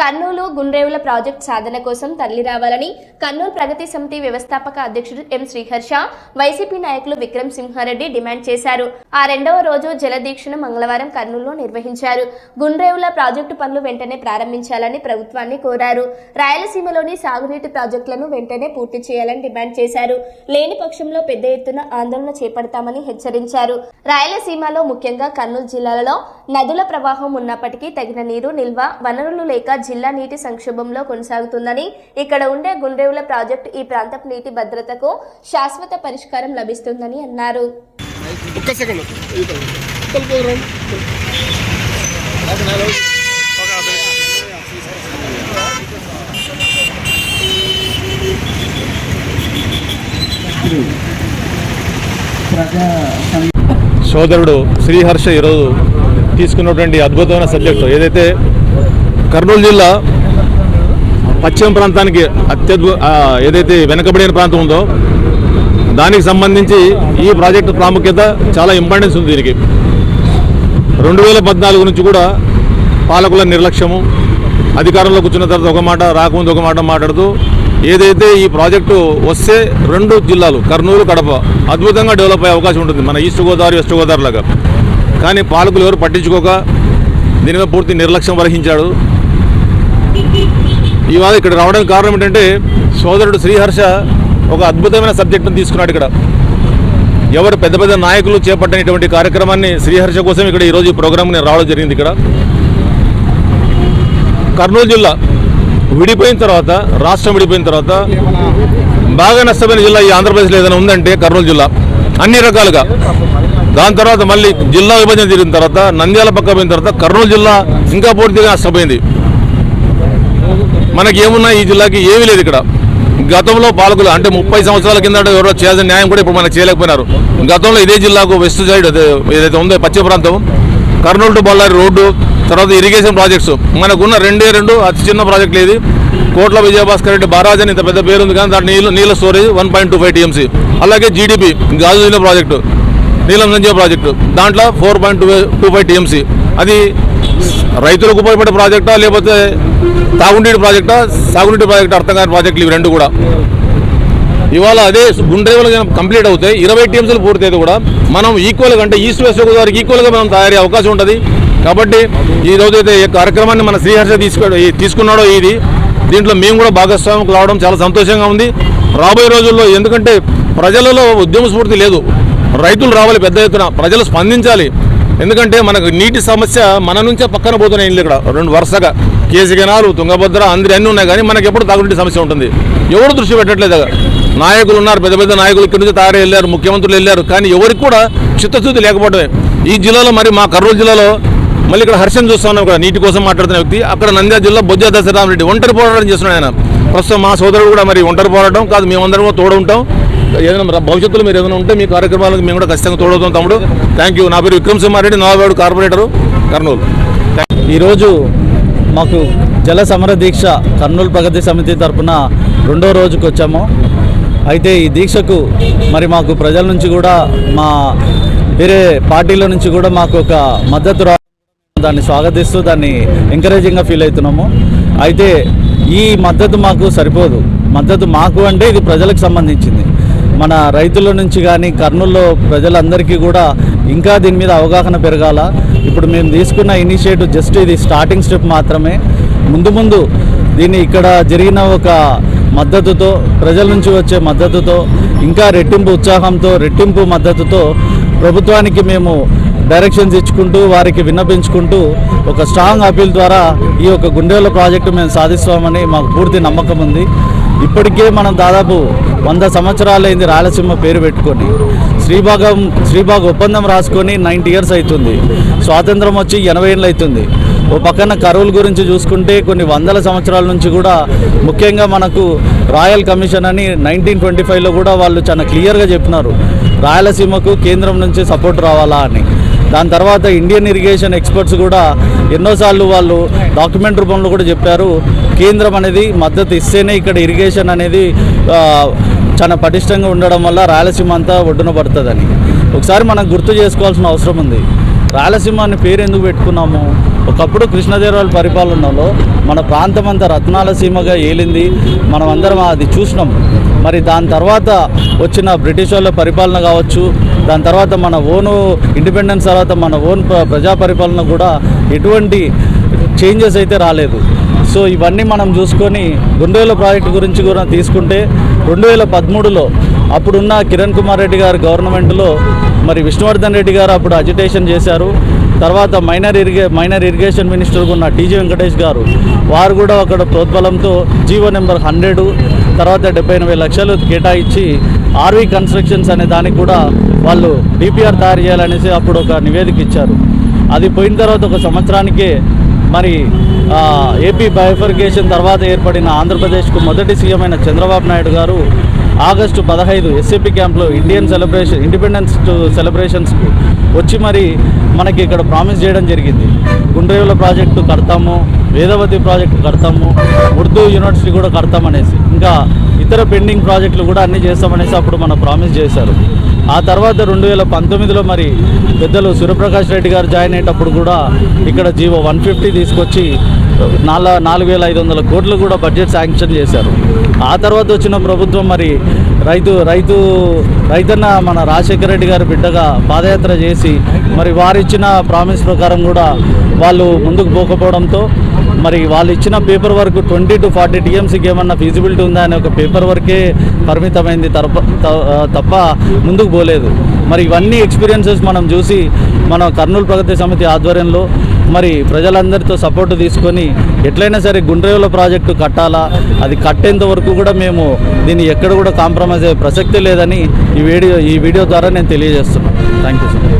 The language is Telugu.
కర్నూలు గుండ్రేవుల ప్రాజెక్ట్ సాధన కోసం తరలి రావాలని కర్నూలు ప్రగతి సమితి వ్యవస్థాపక అధ్యక్షుడు ఎం శ్రీహర్ష వైసీపీ నాయకులు విక్రమ్ సింహారెడ్డి డిమాండ్ చేశారు. ఆ రెండవ రోజు జలదీక్షను మంగళవారం కర్నూలులో నిర్వహించారు. గుండ్రేవుల ప్రాజెక్టు పనులు వెంటనే ప్రారంభించాలని ప్రభుత్వాన్ని కోరారు. రాయలసీమలోని సాగునీటి ప్రాజెక్టులను వెంటనే పూర్తి చేయాలని డిమాండ్ చేశారు. లేని పక్షంలో పెద్ద ఎత్తున ఆందోళన చేపడతామని హెచ్చరించారు. రాయలసీమలో ముఖ్యంగా కర్నూలు జిల్లాలలో నదుల ప్రవాహం ఉన్నప్పటికీ తగిన నీరు నిల్వ వనరులు లేక జిల్లా నీటి సంక్షోభంలో కొనసాగుతుందని ఇక్కడ ఉండే గుండ్రేవుల ప్రాజెక్టు ఈ ప్రాంతపు నీటి భద్రతకు శాశ్వత పరిష్కారం లభిస్తుందని అన్నారు. సోదరుడు శ్రీహర్ష ఈరోజు తీసుకున్నటువంటి అద్భుతమైన సబ్జెక్టు. ఏదైతే కర్నూలు జిల్లా పశ్చిమ ప్రాంతానికి అత్యద్భుత ఏదైతే వెనుకబడిన ప్రాంతం ఉందో దానికి సంబంధించి ఈ ప్రాజెక్టు ప్రాముఖ్యత చాలా ఇంపార్టెన్స్ ఉంది దీనికి. రెండు వేల పద్నాలుగు నుంచి కూడా పాలకుల నిర్లక్ష్యము అధికారంలో కూర్చున్న తర్వాత ఒక మాట రాకముందు ఒక మాట మాట్లాడుతూ ఏదైతే ఈ ప్రాజెక్టు వస్తే రెండు జిల్లాలు కర్నూలు కడప అద్భుతంగా డెవలప్ అయ్యే అవకాశం ఉంటుంది మన ఈస్ట్ గోదావరి వెస్ట్ గోదావరి లాగా. కానీ పాలకులు ఎవరు పట్టించుకోక దీని మీద పూర్తి నిర్లక్ష్యం వహించాడు ఇవాళ ఇక్కడ రావడానికి కారణం ఏంటంటే సోదరుడు శ్రీహర్ష ఒక అద్భుతమైన సబ్జెక్టును తీసుకున్నాడు ఇక్కడ. ఎవరు పెద్ద పెద్ద నాయకులు చేపట్టినటువంటి కార్యక్రమాన్ని శ్రీహర్ష కోసం ఇక్కడ ఈరోజు ఈ ప్రోగ్రామ్ నేను రావడం జరిగింది ఇక్కడ. కర్నూలు జిల్లా విడిపోయిన తర్వాత రాష్ట్రం విడిపోయిన తర్వాత బాగా నష్టపోయిన జిల్లా ఈ ఆంధ్రప్రదేశ్లో ఏదైనా ఉందంటే కర్నూలు జిల్లా. అన్ని రకాలుగా. దాని తర్వాత మళ్ళీ జిల్లా విభజన జరిగిన తర్వాత నంద్యాల పక్క పోయిన తర్వాత కర్నూలు జిల్లా ఇంకా పూర్తిగా నష్టపోయింది. మనకేమున్నా ఈ జిల్లాకి? ఏమీ లేదు ఇక్కడ. గతంలో పాలకులు అంటే ముప్పై సంవత్సరాల కింద ఎవరో చేయాల్సిన న్యాయం కూడా ఇప్పుడు మనకు చేయలేకపోయినారు. గతంలో ఇదే జిల్లాకు వెస్ట్ సైడ్ ఏదైతే ఉందో పశ్చిమ ప్రాంతం కర్నూలు టు బళ్ళారి రోడ్డు తర్వాత ఇరిగేషన్ ప్రాజెక్ట్స్. మనకున్న రెండే రెండు అతి చిన్న ప్రాజెక్టులు ఇది కోట్ల విజయభాస్కర్ రెడ్డి బారాజ్ అని ఇంత పెద్ద పేరు ఉంది కానీ దాని నీళ్ళ నీళ్ళ storage one point two five TMC. అలాగే జీడిపి గాజు ప్రాజెక్టు నీలం సంజయ్ ప్రాజెక్టు. దాంట్లో four point two two five TMC. అది రైతులకు ఉపయోగపడే ప్రాజెక్టా లేకపోతే తాగునీటి ప్రాజెక్టా సాగునీటి ప్రాజెక్ట్ అర్థం కాని ప్రాజెక్టులు ఇవి రెండు కూడా. ఇవాళ అదే గుండ్రేవులు కంప్లీట్ అవుతాయి. ఇరవై టీమ్స్లు పూర్తయితే కూడా మనం ఈక్వల్గా అంటే ఈస్ట్ వెస్ట్ గోదావరికి ఈక్వల్గా మనం తయారయ్యే అవకాశం ఉంటుంది. కాబట్టి ఈ రోజు అయితే ఈ కార్యక్రమాన్ని మన శ్రీహర్ష తీసుకు తీసుకున్నాడో ఇది దీంట్లో మేము కూడా భాగస్వామ్యం రావడం చాలా సంతోషంగా ఉంది. రాబోయే రోజుల్లో ఎందుకంటే ప్రజలలో ఉద్యమ స్ఫూర్తి లేదు. రైతులు రావాలి పెద్ద ఎత్తున. ప్రజలు స్పందించాలి. ఎందుకంటే మనకు నీటి సమస్య మన నుంచే పక్కన పోతున్నాయి ఇల్లు ఇక్కడ. రెండు వరుసగా. కేసీ కెనాలు తుంగభద్ర అందరి అన్నీ ఉన్నాయి కానీ మనకి ఎప్పుడు తాగునీటి సమస్య ఉంటుంది. ఎవరు దృష్టి పెట్టట్లేదు నాయకులు ఉన్నారు పెద్ద పెద్ద నాయకులు ఇక్కడి నుంచి తయారై వెళ్ళారు ముఖ్యమంత్రులు వెళ్ళారు కానీ ఎవరికి కూడా చిత్తశుద్ధి లేకపోవడమే ఈ జిల్లాలో మరి మా కర్నూలు జిల్లాలో మళ్ళీ ఇక్కడ హర్షం చూస్తా ఉన్నాం ఇక్కడ నీటి కోసం మాట్లాడుతున్న వ్యక్తి. అక్కడ నంద్యాల జిల్లా బొజ్జ దశరామరెడ్డి. ఒంటరి పోరాటం చేస్తున్నాడు ఆయన. ప్రస్తుతం మా సోదరుడు కూడా మరి ఒంటరి పోరాటం కాదు మేమందరం కూడా తోడు ఉంటాం ఏదైనా భవిష్యత్తులో మీరు ఏదైనా ఉంటే మీ కార్యక్రమాలకు మేము కూడా ఖచ్చితంగా తోడవుతాం తమ్ముడు. థ్యాంక్ యూ నా పేరు విక్రమ్ సింహారెడ్డి నలభై కార్పొరేటరు కర్నూలు. ఈరోజు మాకు జల సమర దీక్ష కర్నూలు ప్రగతి సమితి తరఫున రెండో రోజుకు వచ్చాము. అయితే ఈ దీక్షకు మరి మాకు ప్రజల నుంచి కూడా మా వేరే పార్టీల నుంచి కూడా మాకు ఒక మద్దతు రా దాన్ని స్వాగతిస్తూ దాన్ని ఎంకరేజింగ్గా ఫీల్ అవుతున్నాము. అయితే ఈ మద్దతు మాకు సరిపోదు. మద్దతు మాకు అంటే ఇది ప్రజలకు సంబంధించింది. మన రైతుల నుంచి కానీ కర్నూల్లో ప్రజలందరికీ కూడా ఇంకా దీని మీద అవగాహన పెరగాల. ఇప్పుడు మేము తీసుకున్న ఇనిషియేటివ్ జస్ట్ ఇది స్టార్టింగ్ స్టెప్ మాత్రమే. ముందు ముందు దీన్ని ఇక్కడ జరిగిన ఒక మద్దతుతో ప్రజల నుంచి వచ్చే మద్దతుతో ఇంకా రెట్టింపు ఉత్సాహంతో రెట్టింపు మద్దతుతో ప్రభుత్వానికి మేము డైరెక్షన్స్ ఇచ్చుకుంటూ వారికి విన్నపించుకుంటూ ఒక స్ట్రాంగ్ అపీల్ ద్వారా ఈ యొక్క గుండెల ప్రాజెక్టు మేము సాధిస్తామని మాకు పూర్తి నమ్మకం ఉంది. ఇప్పటికే మనం దాదాపు వంద సంవత్సరాలైంది రాయలసీమ పేరు పెట్టుకొని. శ్రీభాగం శ్రీభాగ్ ఒప్పందం రాసుకొని నైంటీ ఇయర్స్ అవుతుంది స్వాతంత్రం వచ్చి ఎనభై ఏళ్ళు అవుతుంది ఓ పక్కన కరువుల గురించి చూసుకుంటే కొన్ని వందల సంవత్సరాల నుంచి కూడా ముఖ్యంగా మనకు రాయల్ కమిషన్ అని నైన్టీన్ ట్వంటీ ఫైవ్లో కూడా వాళ్ళు చాలా క్లియర్గా చెప్పినారు. రాయలసీమకు కేంద్రం నుంచి సపోర్ట్ రావాలా అని. దాని తర్వాత ఇండియన్ ఇరిగేషన్ ఎక్స్పర్ట్స్ కూడా ఎన్నోసార్లు వాళ్ళు డాక్యుమెంట్ రూపంలో కూడా చెప్పారు. కేంద్రం అనేది మద్దతు ఇస్తేనే ఇక్కడ ఇరిగేషన్ అనేది చాలా పటిష్టంగా ఉండడం వల్ల రాయలసీమ అంతా ఒడ్డున పడుతుందని. ఒకసారి మనం గుర్తు చేసుకోవాల్సిన అవసరం ఉంది. రాయలసీమ అనే పేరు ఎందుకు పెట్టుకున్నాము? ఒకప్పుడు కృష్ణదేవరాయల పరిపాలనలో మన ప్రాంతం అంతా రత్నాల సీమగా ఏలింది. మనం అందరం అది చూసినాం. మరి దాని తర్వాత వచ్చిన బ్రిటిష్ వాళ్ళ పరిపాలన కావచ్చు దాని తర్వాత మన ఓను ఇండిపెండెన్స్ తర్వాత మన ఓన్ ప్ర- ప్రజా పరిపాలన కూడా ఎటువంటి చేంజెస్ అయితే రాలేదు. సో ఇవన్నీ మనం చూసుకొని రెండు వేల ప్రాజెక్టు గురించి కూడా తీసుకుంటే రెండు వేల పదమూడులో అప్పుడున్న కిరణ్ కుమార్ రెడ్డి గారు గవర్నమెంట్లో మరి విష్ణువర్ధన్ రెడ్డి గారు అప్పుడు అజిటేషన్ చేశారు. తర్వాత మైనర్ ఇరిగే మైనర్ ఇరిగేషన్ మినిస్టర్ ఉన్న టీజీ వెంకటేష్ గారు వారు కూడా అక్కడ ప్రోద్బలంతో జీవో నెంబర్ హండ్రెడ్ తర్వాత డెబ్బై ఎనభై లక్షలు కేటాయించి ఆర్వీ కన్స్ట్రక్షన్స్ అనే దానికి కూడా వాళ్ళు డిపిఆర్ తయారు చేయాలనేసి అప్పుడు ఒక నివేదిక ఇచ్చారు. అది పోయిన తర్వాత ఒక సంవత్సరానికే మరి ఏపీ బైఫర్గేషన్ తర్వాత ఏర్పడిన ఆంధ్రప్రదేశ్కు మొదటి సీఎం అయిన చంద్రబాబు నాయుడు గారు ఆగస్టు పదహైదు ఎస్ఏపీ క్యాంప్లో ఇండియన్ సెలబ్రేషన్ ఇండిపెండెన్స్ సెలబ్రేషన్స్కు వచ్చి మరి మనకి ఇక్కడ ప్రామిస్ చేయడం జరిగింది. గుండ్రేవుల ప్రాజెక్టు కడతాము వేదవతి ప్రాజెక్టు కడతాము ఉర్దూ యూనివర్సిటీ కూడా కడతామనేసి. ఇంకా ఇతర పెండింగ్ ప్రాజెక్టులు కూడా అన్నీ చేస్తామనేసి అప్పుడు మన ప్రామిస్ చేశారు. ఆ తర్వాత రెండు వేల పంతొమ్మిదిలో మరి పెద్దలు సూర్యప్రకాష్ రెడ్డి గారు జాయిన్ అయ్యేటప్పుడు కూడా ఇక్కడ జీవో వన్ ఫిఫ్టీ తీసుకొచ్చి నాలుగు నాలుగు వేల ఐదు వందల కోట్లు కూడా బడ్జెట్ శాంక్షన్ చేశారు. ఆ తర్వాత వచ్చిన ప్రభుత్వం మరి రైతు రైతు రైతన్న మన రాజశేఖర రెడ్డి గారి బిడ్డగా పాదయాత్ర చేసి మరి వారిచ్చిన ప్రామిస్ ప్రకారం కూడా వాళ్ళు ముందుకు పోకపోవడంతో మరి వాళ్ళు ఇచ్చిన paper work twenty two forty టీఎంసీకి ఏమన్నా ఫీజిబిలిటీ ఉందా అనే ఒక పేపర్ వర్కే పరిమితమైంది తరప త- తప్ప ముందుకు పోలేదు. మరి ఇవన్నీ ఎక్స్పీరియన్సెస్ మనం చూసి మన కర్నూలు ప్రగతి సమితి ఆధ్వర్యంలో మరి ప్రజలందరితో సపోర్ట్ తీసుకొని ఎట్లయినా సరే గుండ్రేవుల ప్రాజెక్టు కట్టాలా? అది కట్టేంత వరకు కూడా మేము దీన్ని ఎక్కడ కూడా కాంప్రమైజ్ అయ్యే ప్రసక్తి లేదని ఈ వీడియో ఈ వీడియో ద్వారా నేను తెలియజేస్తున్నాను. Thank you sir